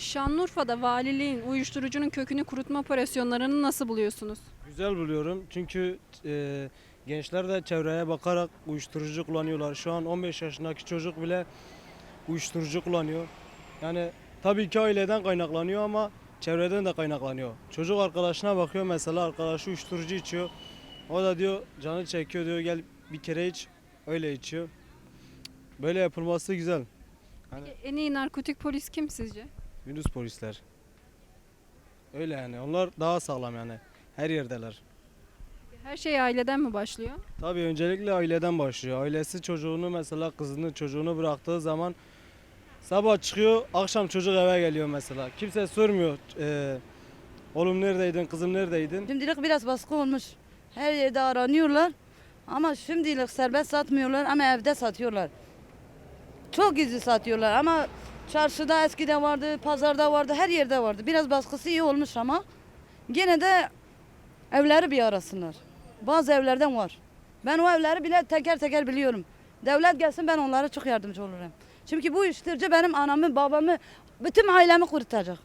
Şanlıurfa'da valiliğin uyuşturucunun kökünü kurutma operasyonlarını nasıl buluyorsunuz? Güzel buluyorum çünkü e, gençler de çevreye bakarak uyuşturucu kullanıyorlar. Şu an 15 yaşındaki çocuk bile uyuşturucu kullanıyor. Yani tabii ki aileden kaynaklanıyor ama çevreden de kaynaklanıyor. Çocuk arkadaşına bakıyor mesela arkadaşı uyuşturucu içiyor. O da diyor canı çekiyor diyor gel bir kere iç. Öyle içiyor. Böyle yapılması güzel. Peki en iyi narkotik polis kim sizce? Yunus polisler. Öyle yani onlar daha sağlam yani. Her yerdeler. Her şey aileden mi başlıyor? Tabii öncelikle aileden başlıyor. Ailesi çocuğunu mesela kızını çocuğunu bıraktığı zaman sabah çıkıyor akşam çocuk eve geliyor mesela. Kimse sormuyor eee oğlum neredeydin kızım neredeydin. Şimdilik biraz baskı olmuş. Her yerde aranıyorlar. Ama şimdilik serbest satmıyorlar ama evde satıyorlar. Çok gizli satıyorlar ama çarşıda eskiden vardı, pazarda vardı, her yerde vardı. Biraz baskısı iyi olmuş ama gene de evleri bir arasınlar. Bazı evlerden var. Ben o evleri bile teker teker biliyorum. Devlet gelsin ben onlara çok yardımcı olurum. Çünkü bu uyuşturucu benim anamı, babamı, bütün ailemi kurtaracak.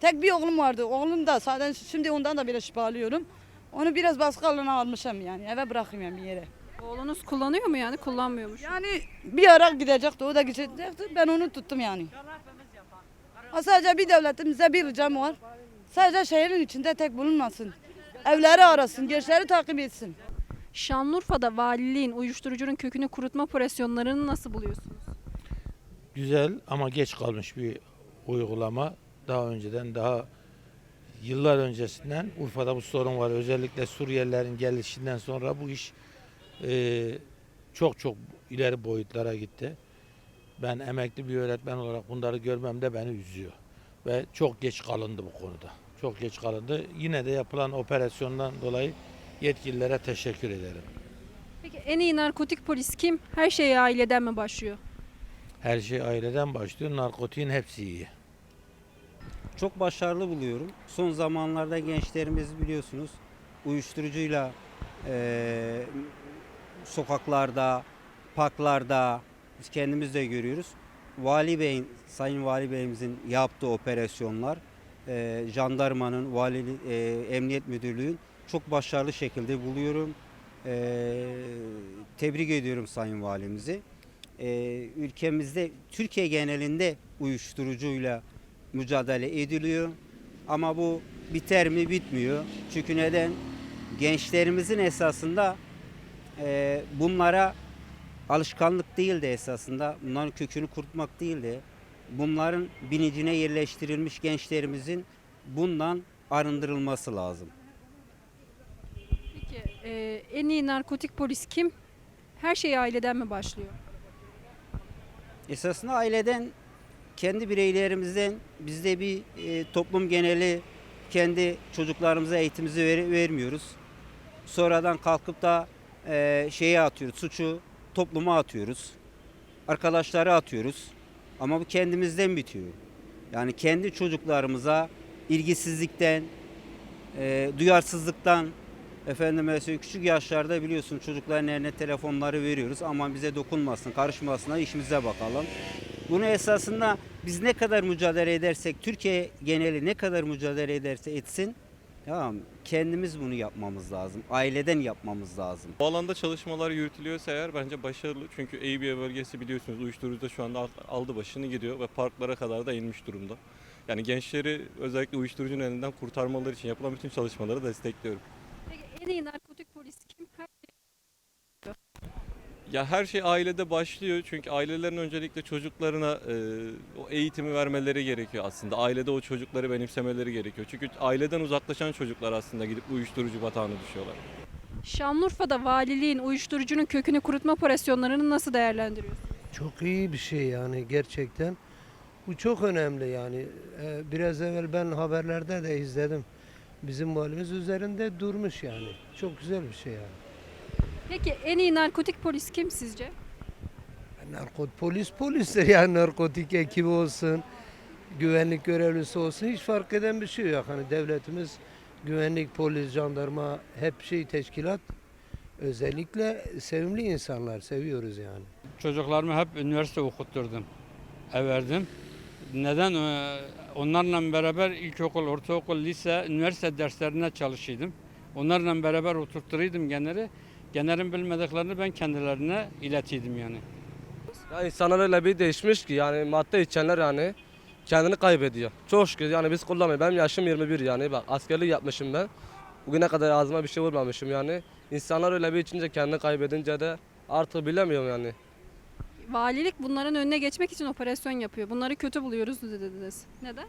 Tek bir oğlum vardı. Oğlum da zaten şimdi ondan da bile şüphe alıyorum. Onu biraz baskı almışım yani. Eve bırakayım bir yere. Oğlunuz kullanıyor mu yani? Kullanmıyormuş. Yani bir ara gidecekti. O da gidecekti. Ben onu tuttum yani. Ha, sadece bir devletimize bir ricam var. Sadece şehrin içinde tek bulunmasın. Evleri arasın, gençleri takip etsin. Şanlıurfa'da valiliğin uyuşturucunun kökünü kurutma operasyonlarını nasıl buluyorsunuz? güzel ama geç kalmış bir uygulama. Daha önceden daha yıllar öncesinden Urfa'da bu sorun var. Özellikle Suriyelilerin gelişinden sonra bu iş eee, çok çok ileri boyutlara gitti. Ben emekli bir öğretmen olarak bunları görmem de beni üzüyor. Ve çok geç kalındı bu konuda. Çok geç kalındı. Yine de yapılan operasyondan dolayı yetkililere teşekkür ederim. Peki en iyi narkotik polis kim? Her şey aileden mi başlıyor? Her şey aileden başlıyor. Narkotiğin hepsi iyi. çok başarılı buluyorum. Son zamanlarda gençlerimiz biliyorsunuz uyuşturucuyla eee, sokaklarda, parklarda biz kendimiz de görüyoruz. Vali Bey'in, Sayın Vali Bey'imizin yaptığı operasyonlar, eee, jandarmanın, vali, eee, emniyet müdürlüğün çok başarılı şekilde buluyorum. Eee, tebrik ediyorum Sayın Valimizi. Eee, ülkemizde, Türkiye genelinde uyuşturucuyla mücadele ediliyor. Ama bu biter mi bitmiyor. Çünkü neden? Gençlerimizin esasında e, bunlara alışkanlık değil de esasında bunların kökünü kurutmak değil de bunların bilincine yerleştirilmiş gençlerimizin bundan arındırılması lazım. Peki e, en iyi narkotik polis kim? Her şey aileden mi başlıyor? Esasında aileden kendi bireylerimizden biz de bir e, toplum geneli kendi çocuklarımıza eğitimimizi ver- vermiyoruz. Sonradan kalkıp da e, şeye atıyoruz, suçu topluma atıyoruz. Arkadaşlara atıyoruz. Ama bu kendimizden bitiyor. Yani kendi çocuklarımıza ilgisizlikten, e, duyarsızlıktan efendim mesela küçük yaşlarda biliyorsun çocukların eline telefonları veriyoruz. Aman bize dokunmasın, karışmasınlar, işimize bakalım. Bunu esasında biz ne kadar mücadele edersek, Türkiye geneli ne kadar mücadele ederse etsin, tamam kendimiz bunu yapmamız lazım. Aileden yapmamız lazım. Bu alanda çalışmalar yürütülüyorsa eğer bence başarılı. Çünkü Eyüpiye bölgesi biliyorsunuz uyuşturucu da şu anda al- aldı başını gidiyor ve parklara kadar da inmiş durumda. Yani gençleri özellikle uyuşturucunun elinden kurtarmaları için yapılan bütün çalışmaları destekliyorum. Peki en iyi narkotik polis kim? Her Ya her şey ailede başlıyor çünkü ailelerin öncelikle çocuklarına e, o eğitimi vermeleri gerekiyor aslında. Ailede o çocukları benimsemeleri gerekiyor. Çünkü aileden uzaklaşan çocuklar aslında gidip uyuşturucu batağına düşüyorlar. Şanlıurfa'da valiliğin uyuşturucunun kökünü kurutma operasyonlarını nasıl değerlendiriyorsunuz? Çok iyi bir şey yani gerçekten. Bu çok önemli yani. Ee, Biraz evvel ben haberlerde de izledim. Bizim valimiz üzerinde durmuş yani. Çok güzel bir şey yani. Peki en iyi narkotik polis kim sizce? Narkot polis polistir yani narkotik ekibi olsun, güvenlik görevlisi olsun hiç fark eden bir şey yok. Hani devletimiz güvenlik, polis, jandarma hep şey teşkilat özellikle sevimli insanlar seviyoruz yani. Çocuklarımı hep üniversite okutturdum. Everdim. Neden? Ee, Onlarla beraber ilkokul, ortaokul, lise, üniversite derslerine çalışıyordum. Onlarla beraber oturtturuyordum genleri. Genlerin bilmediklerini ben kendilerine iletiydim yani. Ya insanlar öyle bir değişmiş ki yani madde içenler yani kendini kaybediyor. Çok şükür yani biz kullanmıyoruz. Benim yaşım 21 yani bak askerlik yapmışım ben. Bugüne kadar ağzıma bir şey vurmamışım yani. İnsanlar öyle bir içince kendini kaybedince de artık bilemiyorum yani. Valilik bunların önüne geçmek için operasyon yapıyor. Bunları kötü buluyoruz dediniz. Neden?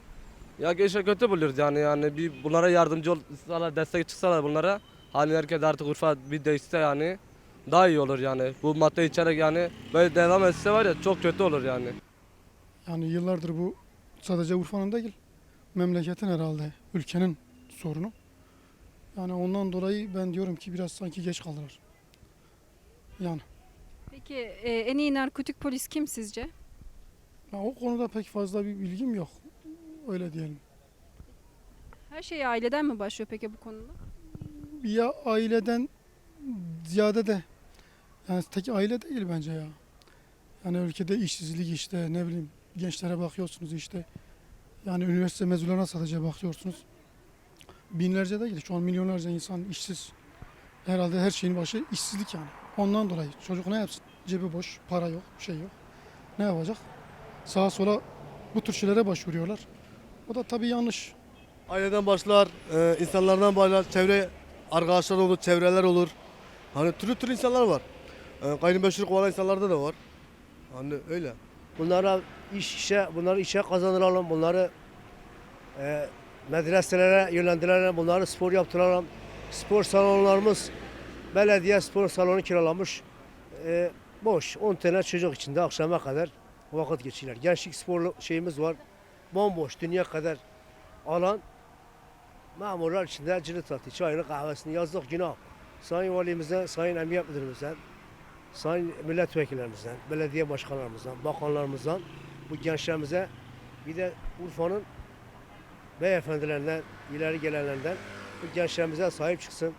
Ya gençler kötü buluyoruz yani yani bir bunlara yardımcı olsalar, destek çıksalar bunlara. Hani herkes artık Urfa bir değişse yani daha iyi olur yani. Bu madde içerek yani böyle devam etse var ya çok kötü olur yani. Yani yıllardır bu sadece Urfa'nın değil, memleketin herhalde, ülkenin sorunu. Yani ondan dolayı ben diyorum ki biraz sanki geç kaldılar. Yani Peki e, en iyi narkotik polis kim sizce? ya o konuda pek fazla bir bilgim yok. Öyle diyelim. Her şey aileden mi başlıyor peki bu konuda? Ya aileden ziyade de yani tek aile değil bence ya. Yani ülkede işsizlik işte ne bileyim gençlere bakıyorsunuz işte. Yani üniversite mezunlarına sadece bakıyorsunuz. Binlerce değil şu an milyonlarca insan işsiz. Herhalde her şeyin başı işsizlik yani. Ondan dolayı çocuk ne yapsın? Cebi boş, para yok, şey yok. Ne yapacak? Sağa sola bu tür şeylere başvuruyorlar. O da tabii yanlış. Aileden başlar, e, insanlardan başlar, çevre arkadaşlar olur, çevreler olur. Hani türlü türlü insanlar var. E, gayrimeşruk olan insanlarda da var. Hani öyle. Bunlara iş işe, bunları işe kazandıralım. Bunları e, medreselere yönlendirelim. Bunları spor yaptıralım. Spor salonlarımız belediye spor salonu kiralamış. E, boş. 10 tane çocuk içinde akşama kadar vakit geçirirler. Gençlik spor şeyimiz var. Bomboş. Dünya kadar alan. Memurlar içinde cirit atıyor. Çayını kahvesini yazdık günah. Sayın Valimizden, Sayın Emniyet Müdürümüzden, sayın milletvekillerimizden, belediye başkanlarımızdan, bakanlarımızdan bu gençlerimize bir de Urfa'nın beyefendilerinden, ileri gelenlerden bu gençlerimize sahip çıksın.